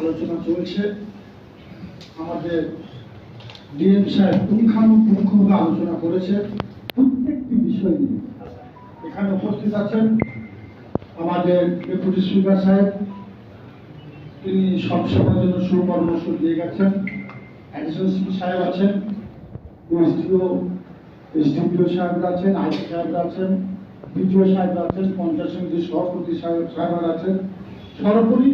আলোচনা চলছে। আমাদের ডিএম সাহেব পুঙ্খানুপুঙ্খভাবে আলোচনা করেছে। প্রত্যেকটি বিষয় নিয়ে এখানে উপস্থিত আছেন আমাদের ডেপুটি স্পিকার সাহেব। তিনি জন্য সুপরামর্শ দিয়ে গেছেন। অ্যাডিশনাল সাহেব আছেন, এসডিও, এসডিপিও সাহেবরা আছেন আইসি সাহেবরা আছেন, বিডিও সাহেবরা আছেন, পঞ্চায়েত সমিতির সভাপতি সাহেব সাহেবরা আছেন। সর্বোপরি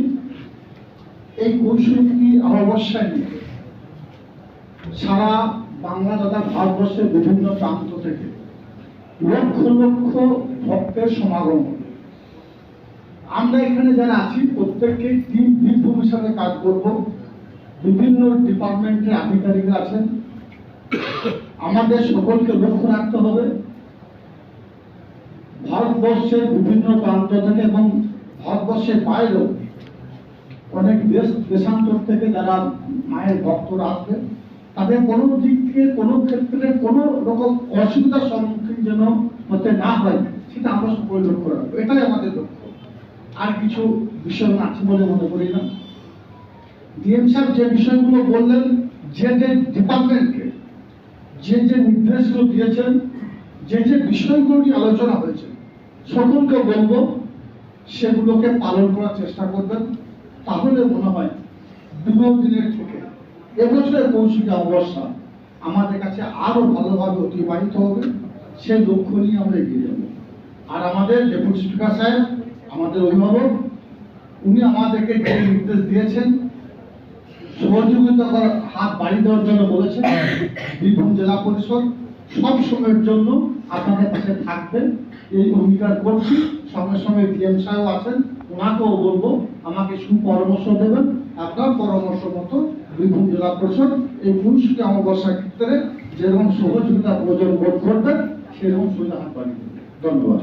এই কৌশলটি নিয়ে সারা বাংলা তথা ভারতবর্ষের বিভিন্ন প্রান্ত থেকে লক্ষ লক্ষ ভক্তের সমাগম আমরা এখানে যারা আছি, প্রত্যেককে টিম বীরভূম হিসাবে কাজ করব। বিভিন্ন ডিপার্টমেন্টের আধিকারিকরা আছেন। আমাদের সকলকে লক্ষ্য রাখতে হবে। ভারতবর্ষের বিভিন্ন প্রান্ত থেকে এবং ভারতবর্ষের বাইরেও অনেক দেশ, দেশান্তর থেকে যারা মায়ের ভক্তরা আসবে, তাদের কোনো দিকে কোনো ক্ষেত্রে কোনো রকম অসুবিধার সম্মুখীন যেন হতে না হয়, সেটা আমরা সকলে লক্ষ্য রাখব। এটাই আমাদের লক্ষ্য। আর কিছু বিষয় আছে বলে মনে করি না। ডিএম সাহেব যে বিষয়গুলো বললেন, যে যে ডিপার্টমেন্টকে, যে যে নির্দেশগুলো দিয়েছেন, যে যে বিষয়গুলো নিয়ে আলোচনা হয়েছে, সকলকে বলব, সেগুলোকে পালন করার চেষ্টা করবেন। তাহলে মনে হয় দিনের থেকে এবছরের কৌশিক অবস্থা আমাদের কাছে আরও ভালোভাবে অতিবাহিত হবে, সে লক্ষ্য নিয়ে আমরা এগিয়ে যাব। আর আমাদের ডেপুটি স্পিকার সাহেব, আমাদের অভিভাবক, উনি আমাদেরকে যে নির্দেশ দিয়েছেন, সহযোগিতা হাত বাড়িয়ে দেওয়ার জন্য বলেছেন। বীরভূম জেলা পরিষদ সব সময়ের জন্য আপনাদের পাশে থাকবে। এই অঙ্গীকার করছি। সঙ্গে সঙ্গে ডিএম সাহেব আছেন, ওনাকেও বলব, আমাকে সুপরামর্শ দেবেন। আপনার পরামর্শ মতো বীরভূম জেলা পরিষদ এই পুরুষকে অমাবস্যার ক্ষেত্রে যেরকম সহযোগিতা প্রয়োজন বোধ করবেন, সেরকম সুবিধা হাত ধন্যবাদ।